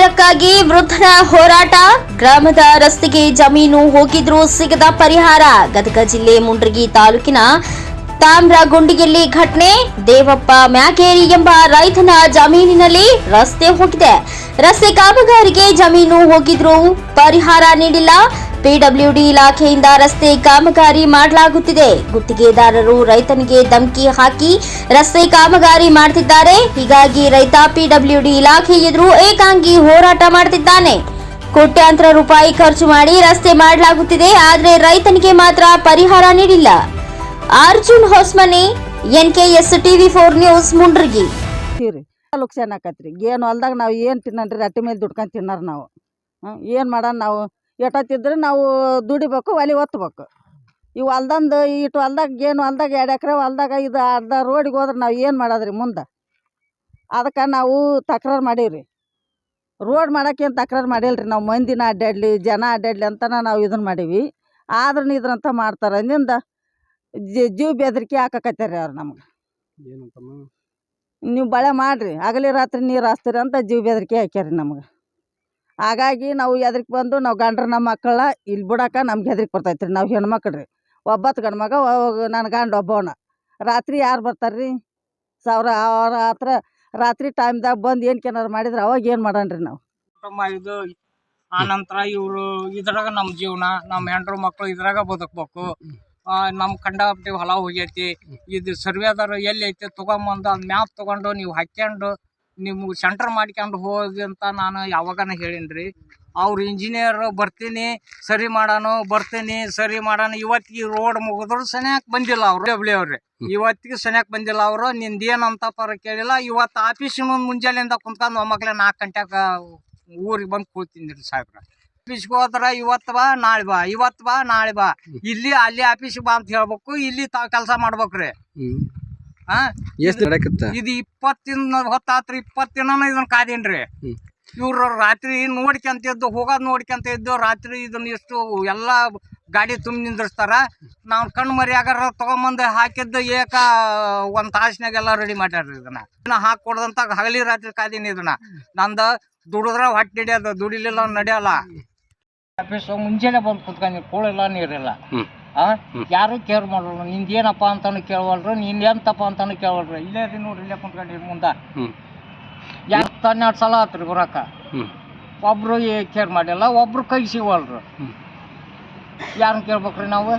ಪರಿಹಾರಕ್ಕಾಗಿ ವೃದ್ಧರ ಹೋರಾಟ. ಗ್ರಾಮದ ರಸ್ತೆಗೆ ಜಮೀನು ಹೋಗಿದ್ರೂ ಸಿಗದ ಪರಿಹಾರ. ಗದಗ ಜಿಲ್ಲೆ ಮುಂಡ್ರಗಿ ತಾಲೂಕಿನ ತಾಮ್ರಗುಂಡಿಯಲ್ಲಿ ಘಟನೆ. ದೇವಪ್ಪ ಮ್ಯಾಕೇರಿ ಎಂಬ ರೈತನ ಜಮೀನಿನಲ್ಲಿ ರಸ್ತೆ ಹೋಗಿದೆ. ರಸ್ತೆ ಕಾಮಗಾರಿಗೆ ಜಮೀನು ಹೋಗಿದ್ರೂ ಪರಿಹಾರ ನೀಡಿಲ್ಲ. ಪಿಡಬ್ಲ್ಯೂಡಿ ಇಲಾಖೆಯಿಂದ ರಸ್ತೆ ಕಾಮಗಾರಿ ಮಾಡಲಾಗುತ್ತಿದೆ. ಗುತ್ತಿಗೆದಾರರು ರೈತನಿಗೆ ಧಮಕಿ ಹಾಕಿ ರಸ್ತೆ ಕಾಮಗಾರಿ ಮಾಡ್ತಿದ್ದಾರೆ. ಹೀಗಾಗಿ ರೈತ ಪಿಡಬ್ಲ್ಯೂಡಿ ಇಲಾಖೆ ಎದುರು ಏಕಾಂಗಿ ಹೋರಾಟ ಮಾಡ್ತಿದ್ದಾನೆ. ಕೋಟ್ಯಾಂತರ ರೂಪಾಯಿ ಖರ್ಚು ಮಾಡಿ ರಸ್ತೆ ಮಾಡಲಾಗುತ್ತಿದೆ, ಆದರೆ ರೈತನಿಗೆ ಮಾತ್ರ ಪರಿಹಾರ ನೀಡಿಲ್ಲ. Arjun Hosmane, NKS TV four news, Mundargi. ಲುಕ್ಸಾನ್ ಆಕತ್ರಿ? ಏನು ಹೊಲ್ದಾಗ ನಾವು ಏನು ತಿನ್ನನ್ರಿ ರಟ್ಟಿ ಮೇಲೆ ದುಡ್ಕೊಂಡು ತಿನ್ನಾರ ನಾವು? ಏನು ಮಾಡೋಣ ನಾವು? ಎಷ್ಟೊತ್ತಿದ್ರೆ ನಾವು ದುಡಿಬೇಕು ಒಲೆ ಒತ್ತಬೇಕು ಈ ಹೊಲ್ದಂದು ಇಟ್ಟು ಹೊಲ್ದಾಗ ಏನು ಹೊಲ್ದಾಗ ಎರಡು ಎಕರೆ ಹೊಲ್ದಾಗ ಇದು ಅರ್ಧ ರೋಡಿಗೆ ಹೋದ್ರೆ ನಾವು ಏನು ಮಾಡೋದ್ರಿ ಮುಂದೆ? ಅದಕ್ಕೆ ನಾವು ತಕ್ರಾರು ಮಾಡೀವ್ರಿ. ರೋಡ್ ಮಾಡೋಕ್ಕೇನು ತಕ್ರಾರು ಮಾಡಿಲ್ರಿ ನಾವು ಮಂದಿನ ಅಡ್ಡಾಡಲಿ ಜನ ಅಡ್ಡಾಡಲಿ ಅಂತನ ನಾವು ಇದನ್ನು ಮಾಡೀವಿ. ಆದ್ರೂ ಇದ್ರಂತ ಮಾಡ್ತಾರೆ. ಅಂದಿಂದ ಜೀವ ಬೆದರಿಕೆ ಹಾಕಕತ್ತಾರೆ ಅವ್ರು ನಮ್ಗೆ. ನೀವು ಬಳೆ ಮಾಡಿರಿ. ಹಗಲಿ ರಾತ್ರಿ ನೀರು ಹಾಸ್ತೀರಿ ಅಂತ ಜೀವ ಬೆದರಿಕೆ ಹಾಕ್ಯಾರಿ ನಮ್ಗೆ. ಹಾಗಾಗಿ ನಾವು ಎದ್ರಿಗೆ ಬಂದು ನಾವು ಗಂಡ್ರ ನಮ್ಮ ಮಕ್ಕಳ ಇಲ್ಲಿ ಬಿಡಾಕ ನಮ್ಗೆ ಹೆದ್ರಿಕೆ ಬರ್ತೈತೆ ರೀ ನಾವು ಹೆಣ್ಮಕ್ಳು ರೀ ಒಬ್ಬತ್ತು ಗಂಡು ಮಗ ನನ್ನ ಗಂಡ ಒಬ್ಬವನ. ರಾತ್ರಿ ಯಾರು ಬರ್ತಾರೆ ರೀ ಸಾವಿರ ಅವ್ರ ಹತ್ರ ರಾತ್ರಿ ಟೈಮ್ದಾಗ ಬಂದು ಏನು ಕೆನಾರ ಮಾಡಿದ್ರೆ ಅವಾಗ ಏನು ಮಾಡೋಣ್ರಿ ನಾವು? ಕುಟುಂಬ ಇದು ಆ ನಂತರ ಇವರು ಇದ್ರಾಗ ನಮ್ಮ ಜೀವನ ನಮ್ಮ ಹೆಂಡ್ರು ಮಕ್ಕಳು ಇದ್ರಾಗ ಬದುಕಬೇಕು. ನಮ್ಮ ಕಂಡಾಪಟ್ಟಿ ಹೊಲ ಹೋಗೈತಿ. ಇದು ಸರ್ವೇದಾರ ಎಲ್ಲಿ ಐತಿ ತೊಗೊಂಬಂದು ಅದು ಮ್ಯಾಪ್ ತೊಗೊಂಡು ನೀವು ಹಾಕ್ಕೊಂಡು ನೀವು ಸೆಂಟರ್ ಮಾಡ್ಕೊಂಡು ಹೋಗಿ ಅಂತ ನಾನು ಯಾವಾಗನ ಹೇಳೀನಿ ಅವ್ರು ಇಂಜಿನಿಯರ್ ಬರ್ತೀನಿ ಸರಿ ಮಾಡೋಣ ಬರ್ತೀನಿ ಸರಿ ಮಾಡೋಣ ಇವತ್ತಿಗೆ ರೋಡ್ ಮುಗಿದ್ರು ಸನ್ಯಾಕ್ ಬಂದಿಲ್ಲ ಅವ್ರು. ಡಬ್ಲ್ಯೂ ಅವ್ರಿ. ಇವತ್ತಿಗೆ ಸನ್ಯಾಕ್ ಬಂದಿಲ್ಲ ಅವರು. ನಿಂದೇನಂತ ಪರ ಕೇಳಿಲ್ಲ. ಇವತ್ತು ಆಫೀಸಿನ ಮುಂದೆ ಮುಂಜಾನೆಯಿಂದ ಕುಂತ್ಕೊಂಡು ಒಮ್ಮಕ್ಲೆ ನಾಲ್ಕು ಗಂಟೆಗೆ ಊರಿಗೆ ಬಂದು ಕೂತಿದ್ರಿ ಸಾಹೇಬ್ರ. ಆಫೀಸ್ಗೆ ಹೋದ್ರ ಇವತ್ತು ಬಾ ನಾಳೆ ಬಾ. ಇವತ್ತು ಬಾ ನಾಳೆ ಬಾ. ಇಲ್ಲಿ ಅಲ್ಲಿ ಆಫೀಸ್ಗೆ ಬಾ ಅಂತ ಹೇಳ್ಬೇಕು. ಇಲ್ಲಿ ತಾವು ಕೆಲಸ ಮಾಡ್ಬೇಕ್ರಿ. ಹಾ ಎಷ್ಟು ನಡಕತ್ತ ಇದು ಇಪ್ಪತ್ತಿನ ಹೊತ್ತಾತ್ರಿ ಇಪ್ಪತ್ತಿನ ಇದನ್ನ ಕಾದೇನ್ರಿ. ಇವ್ರ ರಾತ್ರಿ ನೋಡ್ಕೊಂತ ಇದ್ದು ಹೋಗೋದ್ ನೋಡ್ಕೊಂತ ಇದ್ದು ರಾತ್ರಿ ಇದನ್ನ ಎಷ್ಟು ಎಲ್ಲ ಗಾಡಿ ತುಂಬಿ ನಿಂದಿರ್ಸ್ತಾರ. ನಾವು ಕಣ್ಣು ಮರಿ ಆಗಾರ ತಗೊಂಬಂದು ಹಾಕಿದ್ದು ಏಕ ಒಂದ್ ತಾಸಿನಾಗೆಲ್ಲ ರೆಡಿ ಮಾಡ್ಯಾರ ಇದನ್ನ. ಇದನ್ನ ಹಾಕಿ ಕೊಡದಂತ ಹಗಲಿ ರಾತ್ರಿ ಕಾದೀನಿ ಇದನ್ನ. ನಂದ ದುಡಿದ್ರ ಹೊಟ್ಟೆ ಹಿಡಿಯೋದು ದುಡಿಲಿಲ್ಲ ನಡೆಯಲ್ಲ ಆಫೀಸ್ ಮುಂಜಾನೆ ಬಂದು ಕುತ್ಕೊಂಡು ಕೂಳೆಲ್ಲ ನೀರಿಲ್ಲ. ಆ. ಯಾರು ಕೇರ್ ಮಾಡೋರು ನಿಂದ ಏನಪ್ಪ ಅಂತಾನು ಕೇಳವಲ್ರು ನೀನ್ ಎಂತಪ್ಪ ಅಂತಾನು ಕೇಳವಲ್ರು. ಇಲ್ಲೇ ರೀ ನೋಡ್ರಿ ಇಲ್ಲೇ ಕುಂತ್ಕೊಂಡಿರಿ ಮುಂದ. ಎಂತ ಯಾಕೆ ಹನ್ನೆರಡು ಸಲ ಆತ್ರಿ ಬರಾಕ. ಒಬ್ರು ಕೇರ್ ಮಾಡಿಲ್ಲ ಒಬ್ರು ಕೈ ಸಿಗವಲ್ರು. ಯಾರು ಯಾರನ್ನ ಕೇಳ್ಬೇಕ್ರಿ ನಾವು?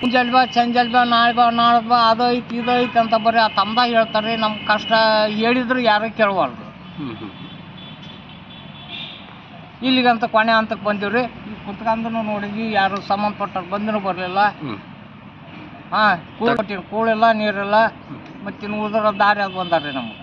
ಮುಂಜಾನೆ ಬಾ ಸಂಜಾನೆ ಬಾ ನಾಳೆ ಬಾ ನಾಳೆ ಬಾ ಅದು ಐತಿ ಇದು ಐತಿ ಅಂತ ಬರೀ ಆ ತಮ್ದಾಗ ಹೇಳ್ತಾರೆ ನಮ್ಮ ಕಷ್ಟ ಹೇಳಿದ್ರು ಯಾರು ಕೇಳುವಲ್ರು. ಇಲ್ಲಿಗಂತ ಕೊನೆ ಹಂತಕ್ಕೆ ಬಂದೀವಿ ಈಗ ಕುತ್ಕಂದ್ರು ನೋಡಿದ್ವಿ ಯಾರು ಸಂಬಂಧಪಟ್ಟವ್ರು ಬಂದನು ಬರಲಿಲ್ಲ. ಹಾಂ ಕೂಳು ಕೂಳಿಲ್ಲ ನೀರಿಲ್ಲ ಮತ್ತಿನ್ನು ಉಳಿದ್ರ ದಾರಿ ಅದು ರೀ ನಮ್ಗೆ.